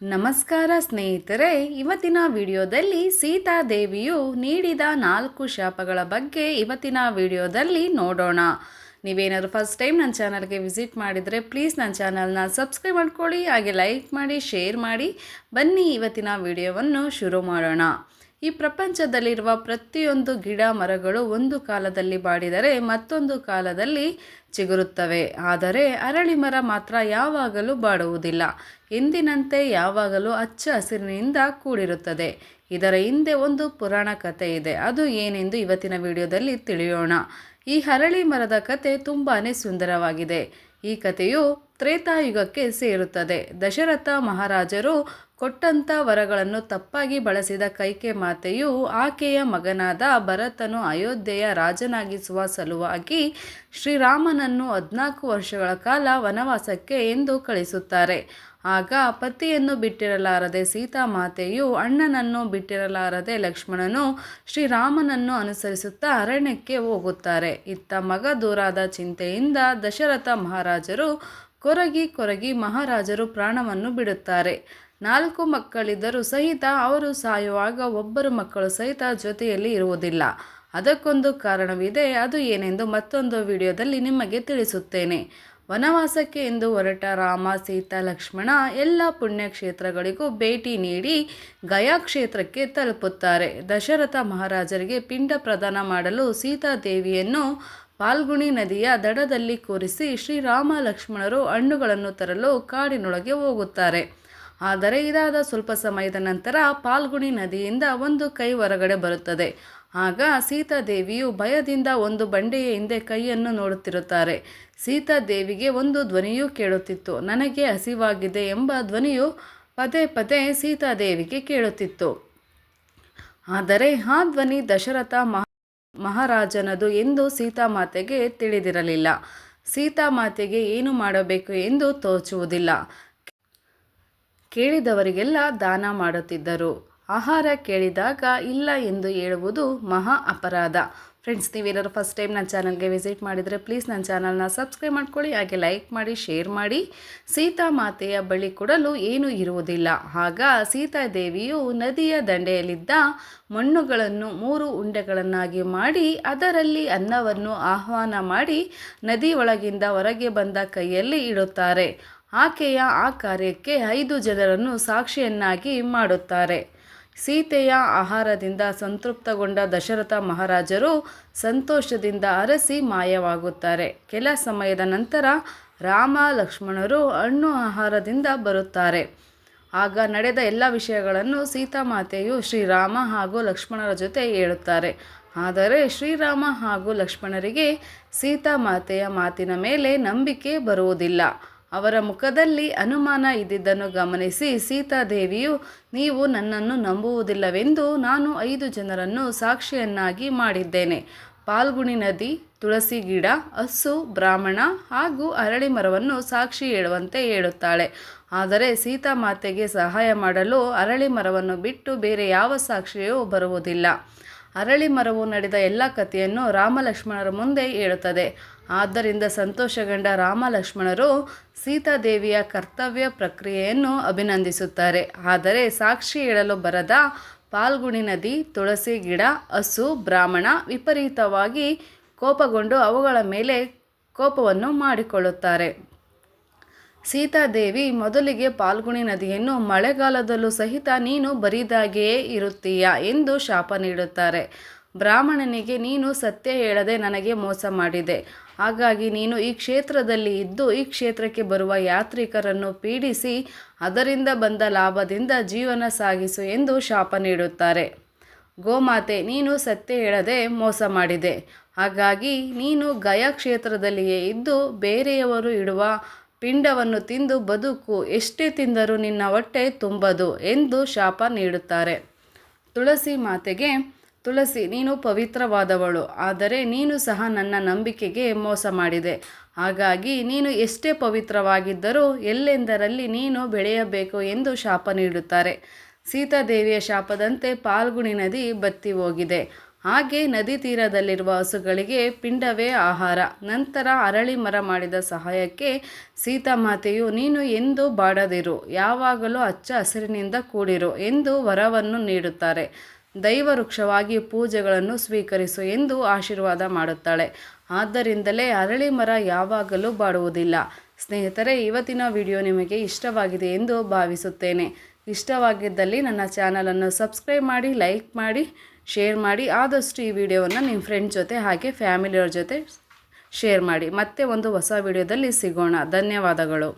ನಮಸ್ಕಾರ ಸ್ನೇಹಿತರೆ, ಇವತ್ತಿನ ವಿಡಿಯೋದಲ್ಲಿ ಸೀತಾದೇವಿಯು ನೀಡಿದ ನಾಲ್ಕು ಶಾಪಗಳ ಬಗ್ಗೆ ಇವತ್ತಿನ ವಿಡಿಯೋದಲ್ಲಿ ನೋಡೋಣ. ನೀವೇನಾದರೂ ಫಸ್ಟ್ ಟೈಮ್ ನನ್ನ ಚಾನಲ್ಗೆ ವಿಸಿಟ್ ಮಾಡಿದರೆ ಪ್ಲೀಸ್ ನನ್ನ ಚಾನಲ್ನ ಸಬ್ಸ್ಕ್ರೈಬ್ ಮಾಡ್ಕೊಳ್ಳಿ, ಹಾಗೆ ಲೈಕ್ ಮಾಡಿ ಶೇರ್ ಮಾಡಿ, ಬನ್ನಿ ಇವತ್ತಿನ ವಿಡಿಯೋವನ್ನು ಶುರು ಮಾಡೋಣ. ಈ ಪ್ರಪಂಚದಲ್ಲಿರುವ ಪ್ರತಿಯೊಂದು ಗಿಡ ಮರಗಳು ಒಂದು ಕಾಲದಲ್ಲಿ ಬಾಡಿದರೆ ಮತ್ತೊಂದು ಕಾಲದಲ್ಲಿ ಚಿಗುರುತ್ತವೆ. ಆದರೆ ಅರಳಿ ಮರ ಮಾತ್ರ ಯಾವಾಗಲೂ ಬಾಡುವುದಿಲ್ಲ. ಎಂದಿನಂತೆ ಯಾವಾಗಲೂ ಹಚ್ಚ ಹಸಿರಿನಿಂದ ಕೂಡಿರುತ್ತದೆ. ಇದರ ಹಿಂದೆ ಒಂದು ಪುರಾಣ ಕಥೆ ಇದೆ. ಅದು ಏನೆಂದು ಇವತ್ತಿನ ವಿಡಿಯೋದಲ್ಲಿ ತಿಳಿಯೋಣ. ಈ ಹರಳಿ ಮರದ ಕತೆ ತುಂಬಾ ಸುಂದರವಾಗಿದೆ. ಈ ಕಥೆಯು ತ್ರೇತಾಯುಗಕ್ಕೆ ಸೇರುತ್ತದೆ. ದಶರಥ ಮಹಾರಾಜರು ಕೊಟ್ಟಂಥ ವರಗಳನ್ನು ತಪ್ಪಾಗಿ ಬಳಸಿದ ಕೈಕೆ ಮಾತೆಯು ಆಕೆಯ ಮಗನಾದ ಭರತನು ಅಯೋಧ್ಯೆಯ ರಾಜನಾಗಿಸುವ ಸಲುವಾಗಿ ಶ್ರೀರಾಮನನ್ನು ಹದಿನಾಲ್ಕು ವರ್ಷಗಳ ಕಾಲ ವನವಾಸಕ್ಕೆ ಎಂದು ಕಳಿಸುತ್ತಾರೆ. ಆಗ ಪತಿಯನ್ನು ಬಿಟ್ಟಿರಲಾರದೆ ಸೀತಾ ಮಾತೆಯು ಅಣ್ಣನನ್ನು ಬಿಟ್ಟಿರಲಾರದೆ ಲಕ್ಷ್ಮಣನು ಶ್ರೀರಾಮನನ್ನು ಅನುಸರಿಸುತ್ತಾ ಅರಣ್ಯಕ್ಕೆ ಹೋಗುತ್ತಾರೆ. ಇತ್ತ ಮಗ ದೂರಾದ ಚಿಂತೆಯಿಂದ ದಶರಥ ಮಹಾರಾಜರು ಕೊರಗಿ ಕೊರಗಿ ಮಹಾರಾಜರು ಪ್ರಾಣವನ್ನು ಬಿಡುತ್ತಾರೆ. ನಾಲ್ಕು ಮಕ್ಕಳಿದ್ದರೂ ಸಹಿತ ಅವರು ಸಾಯುವಾಗ ಒಬ್ಬರು ಮಕ್ಕಳು ಸಹಿತ ಜೊತೆಯಲ್ಲಿ ಇರುವುದಿಲ್ಲ. ಅದಕ್ಕೊಂದು ಕಾರಣವಿದೆ, ಅದು ಏನೆಂದು ಮತ್ತೊಂದು ವಿಡಿಯೋದಲ್ಲಿ ನಿಮಗೆ ತಿಳಿಸುತ್ತೇನೆ. ವನವಾಸಕ್ಕೆ ಎಂದು ಹೊರಟ ರಾಮ, ಸೀತಾ, ಲಕ್ಷ್ಮಣ ಎಲ್ಲ ಪುಣ್ಯಕ್ಷೇತ್ರಗಳಿಗೂ ಭೇಟಿ ನೀಡಿ ಗಯಾ ಕ್ಷೇತ್ರಕ್ಕೆ ತಲುಪುತ್ತಾರೆ. ದಶರಥ ಮಹಾರಾಜರಿಗೆ ಪಿಂಡ ಪ್ರದಾನ ಮಾಡಲು ಸೀತಾದೇವಿಯನ್ನು ಪಾಲ್ಗುಣಿ ನದಿಯ ದಡದಲ್ಲಿ ಕೂರಿಸಿ ಶ್ರೀರಾಮ ಲಕ್ಷ್ಮಣರು ಹಣ್ಣುಗಳನ್ನು ತರಲು ಕಾಡಿನೊಳಗೆ ಹೋಗುತ್ತಾರೆ. ಆದರೆ ಇದಾದ ಸ್ವಲ್ಪ ಸಮಯದ ನಂತರ ಪಾಲ್ಗುಣಿ ನದಿಯಿಂದ ಒಂದು ಕೈ ಹೊರಗಡೆ ಬರುತ್ತದೆ. ಆಗ ಸೀತಾದೇವಿಯು ಭಯದಿಂದ ಒಂದು ಬಂಡೆಯ ಹಿಂದೆ ಕೈಯನ್ನು ನೋಡುತ್ತಿರುತ್ತಾರೆ. ಸೀತಾದೇವಿಗೆ ಒಂದು ಧ್ವನಿಯು ಕೇಳುತ್ತಿತ್ತು. ನನಗೆ ಹಸಿವಾಗಿದೆ ಎಂಬ ಧ್ವನಿಯು ಪದೇ ಪದೇ ಸೀತಾದೇವಿಗೆ ಕೇಳುತ್ತಿತ್ತು. ಆದರೆ ಆ ಧ್ವನಿ ದಶರಥ ಮಹಾ ಮಹಾರಾಜನದು ಎಂದು ಸೀತಾಮಾತೆಗೆ ತಿಳಿದಿರಲಿಲ್ಲ. ಸೀತಾಮಾತೆಗೆ ಏನು ಮಾಡಬೇಕು ಎಂದು ತೋಚುವುದಿಲ್ಲ. ಕೇಳಿದವರಿಗೆಲ್ಲ ದಾನ ಮಾಡುತ್ತಿದ್ದರು. ಆಹಾರ ಕೇಳಿದಾಗ ಇಲ್ಲ ಎಂದು ಹೇಳುವುದು ಮಹಾ ಅಪರಾಧ. ಫ್ರೆಂಡ್ಸ್ ನೀವೇನಾದ್ರು ಫಸ್ಟ್ ಟೈಮ್ ನನ್ನ ಚಾನಲ್ಗೆ ವಿಸಿಟ್ ಮಾಡಿದರೆ ಪ್ಲೀಸ್ ನನ್ನ ಚಾನಲ್ನ ಸಬ್ಸ್ಕ್ರೈಬ್ ಮಾಡ್ಕೊಳ್ಳಿ, ಹಾಗೆ ಲೈಕ್ ಮಾಡಿ ಶೇರ್ ಮಾಡಿ. ಸೀತಾ ಮಾತೆಯ ಬಳಿ ಕೊಡಲು ಏನೂ ಇರುವುದಿಲ್ಲ. ಆಗ ಸೀತಾದೇವಿಯು ನದಿಯ ದಂಡೆಯಲ್ಲಿದ್ದ ಮಣ್ಣುಗಳನ್ನು ಮೂರು ಉಂಡೆಗಳನ್ನಾಗಿ ಮಾಡಿ ಅದರಲ್ಲಿ ಅನ್ನವನ್ನು ಆಹ್ವಾನ ಮಾಡಿ ನದಿಯೊಳಗಿಂದ ಹೊರಗೆ ಬಂದ ಕೈಯಲ್ಲಿ ಇಡುತ್ತಾರೆ. ಆಕೆಯ ಆ ಕಾರ್ಯಕ್ಕೆ ಐದು ಜನರನ್ನು ಸಾಕ್ಷಿಯನ್ನಾಗಿ ಮಾಡುತ್ತಾರೆ. ಸೀತೆಯ ಆಹಾರದಿಂದ ಸಂತೃಪ್ತಗೊಂಡ ದಶರಥ ಮಹಾರಾಜರು ಸಂತೋಷದಿಂದ ಅರಸಿ ಮಾಯವಾಗುತ್ತಾರೆ. ಕೆಲ ಸಮಯದ ನಂತರ ರಾಮ ಲಕ್ಷ್ಮಣರು ಹಣ್ಣು ಆಹಾರದಿಂದ ಬರುತ್ತಾರೆ. ಆಗ ನಡೆದ ಎಲ್ಲ ವಿಷಯಗಳನ್ನು ಸೀತಾಮಾತೆಯು ಶ್ರೀರಾಮ ಹಾಗೂ ಲಕ್ಷ್ಮಣರ ಜೊತೆ ಹೇಳುತ್ತಾರೆ. ಆದರೆ ಶ್ರೀರಾಮ ಹಾಗೂ ಲಕ್ಷ್ಮಣರಿಗೆ ಸೀತಾಮಾತೆಯ ಮಾತಿನ ಮೇಲೆ ನಂಬಿಕೆ ಬರುವುದಿಲ್ಲ. ಅವರ ಮುಖದಲ್ಲಿ ಅನುಮಾನ ಇದ್ದಿದ್ದನ್ನು ಗಮನಿಸಿ, ಸೀತಾದೇವಿಯು, ನೀವು ನನ್ನನ್ನು ನಂಬುವುದಿಲ್ಲವೆಂದು ನಾನು ಐದು ಜನರನ್ನು ಸಾಕ್ಷಿಯನ್ನಾಗಿ ಮಾಡಿದ್ದೇನೆ. ಪಾಲ್ಗುಣಿ ನದಿ, ತುಳಸಿ ಗಿಡ, ಹಸು, ಬ್ರಾಹ್ಮಣ ಹಾಗೂ ಅರಳಿ ಮರವನ್ನು ಸಾಕ್ಷಿ ಹೇಳುವಂತೆ ಹೇಳುತ್ತಾಳೆ. ಆದರೆ ಸೀತಾ ಮಾತೆಗೆ ಸಹಾಯ ಮಾಡಲು ಅರಳಿ ಮರವನ್ನು ಬಿಟ್ಟು ಬೇರೆ ಯಾವ ಸಾಕ್ಷಿಯೂ ಬರುವುದಿಲ್ಲ. ಅರಳಿ ಮರವು ನಡೆದ ಎಲ್ಲ ಕಥೆಯನ್ನು ರಾಮಲಕ್ಷ್ಮಣರ ಮುಂದೆ ಹೇಳುತ್ತದೆ. ಆದ್ದರಿಂದ ಸಂತೋಷಗೊಂಡ ರಾಮಲಕ್ಷ್ಮಣರು ಸೀತಾದೇವಿಯ ಕರ್ತವ್ಯ ಪ್ರಕ್ರಿಯೆಯನ್ನು ಅಭಿನಂದಿಸುತ್ತಾರೆ. ಆದರೆ ಸಾಕ್ಷಿ ಹೇಳಲು ಬರದ ಪಾಲ್ಗುಣಿ ನದಿ, ತುಳಸಿ ಗಿಡ, ಹಸು, ಬ್ರಾಹ್ಮಣ ವಿಪರೀತವಾಗಿ ಕೋಪಗೊಂಡು ಅವುಗಳ ಮೇಲೆ ಕೋಪವನ್ನು ಮಾಡಿಕೊಳ್ಳುತ್ತಾರೆ. ಸೀತಾದೇವಿ ಮೊದಲಿಗೆ ಪಾಲ್ಗುಣಿ ನದಿಯನ್ನು ಮಳೆಗಾಲದಲ್ಲೂ ಸಹಿತ ನೀನು ಬರಿದಾಗಿಯೇ ಇರುತ್ತೀಯ ಎಂದು ಶಾಪ ನೀಡುತ್ತಾರೆ. ಬ್ರಾಹ್ಮಣನಿಗೆ ನೀನು ಸತ್ಯ ಹೇಳದೆ ನನಗೆ ಮೋಸ ಮಾಡಿದೆ. ಹಾಗಾಗಿ ನೀನು ಈ ಕ್ಷೇತ್ರದಲ್ಲಿ ಇದ್ದು ಈ ಕ್ಷೇತ್ರಕ್ಕೆ ಬರುವ ಯಾತ್ರಿಕರನ್ನು ಪೀಡಿಸಿ ಅದರಿಂದ ಬಂದ ಲಾಭದಿಂದ ಜೀವನ ಸಾಗಿಸು ಎಂದು ಶಾಪ ನೀಡುತ್ತಾರೆ. ಗೋಮಾತೆ, ನೀನು ಸತ್ಯ ಹೇಳದೆ ಮೋಸ ಮಾಡಿದೆ. ಹಾಗಾಗಿ ನೀನು ಗಯಾ ಕ್ಷೇತ್ರದಲ್ಲಿಯೇ ಇದ್ದು ಬೇರೆಯವರು ಇಡುವ ಪಿಂಡವನ್ನು ತಿಂದು ಬದುಕು ಎಷ್ಟೇ ತಿಂದರೂ ನಿನ್ನ ಹೊಟ್ಟೆ ತುಂಬದು ಎಂದು ಶಾಪ ನೀಡುತ್ತಾರೆ. ತುಳಸಿ ಮಾತೆಗೆ, ತುಳಸಿ, ನೀನು ಪವಿತ್ರವಾದವಳು, ಆದರೆ ನೀನು ಸಹ ನನ್ನ ನಂಬಿಕೆಗೆ ಮೋಸ ಮಾಡಿದೆ. ಹಾಗಾಗಿ ನೀನು ಎಷ್ಟೇ ಪವಿತ್ರವಾಗಿದ್ದರೂ ಎಲ್ಲೆಂದರಲ್ಲಿ ನೀನು ಬೆಳೆಯಬೇಕು ಎಂದು ಶಾಪ ನೀಡುತ್ತಾರೆ. ಸೀತಾದೇವಿಯ ಶಾಪದಂತೆ ಪಾಲ್ಗುಣಿ ನದಿ ಬತ್ತಿ ಹೋಗಿದೆ. ಹಾಗೆ ನದಿ ತೀರದಲ್ಲಿರುವ ಹಸುಗಳಿಗೆ ಪಿಂಡವೇ ಆಹಾರ. ನಂತರ ಅರಳಿ ಮರ ಮಾಡಿದ ಸಹಾಯಕ್ಕೆ ಸೀತಾಮಾತೆಯು, ನೀನು ಎಂದು ಬಾಡದಿರು, ಯಾವಾಗಲೂ ಹಚ್ಚ ಹಸಿರಿನಿಂದ ಕೂಡಿರು ಎಂದು ವರವನ್ನು ನೀಡುತ್ತಾರೆ. ದೈವ ವೃಕ್ಷವಾಗಿ ಪೂಜೆಗಳನ್ನು ಸ್ವೀಕರಿಸು ಎಂದು ಆಶೀರ್ವಾದ ಮಾಡುತ್ತಾಳೆ. ಆದ್ದರಿಂದಲೇ ಅರಳಿ ಮರ ಯಾವಾಗಲೂ ಬಾಡುವುದಿಲ್ಲ. ಸ್ನೇಹಿತರೆ, ಇವತ್ತಿನ ವಿಡಿಯೋ ನಿಮಗೆ ಇಷ್ಟವಾಗಿದೆ ಎಂದು ಭಾವಿಸುತ್ತೇನೆ. ಇಷ್ಟವಾಗಿದ್ದಲ್ಲಿ ನನ್ನ ಚಾನಲನ್ನು ಸಬ್ಸ್ಕ್ರೈಬ್ ಮಾಡಿ, ಲೈಕ್ ಮಾಡಿ ಶೇರ್ ಮಾಡಿ, ಆದಷ್ಟು ಈ ವಿಡಿಯೋವನ್ನು ನಿಮ್ಮ ಫ್ರೆಂಡ್ ಜೊತೆ ಹಾಗೆ ಫ್ಯಾಮಿಲಿಯವ್ರ ಜೊತೆ ಶೇರ್ ಮಾಡಿ. ಮತ್ತೆ ಒಂದು ಹೊಸ ವಿಡಿಯೋದಲ್ಲಿ ಸಿಗೋಣ. ಧನ್ಯವಾದಗಳು.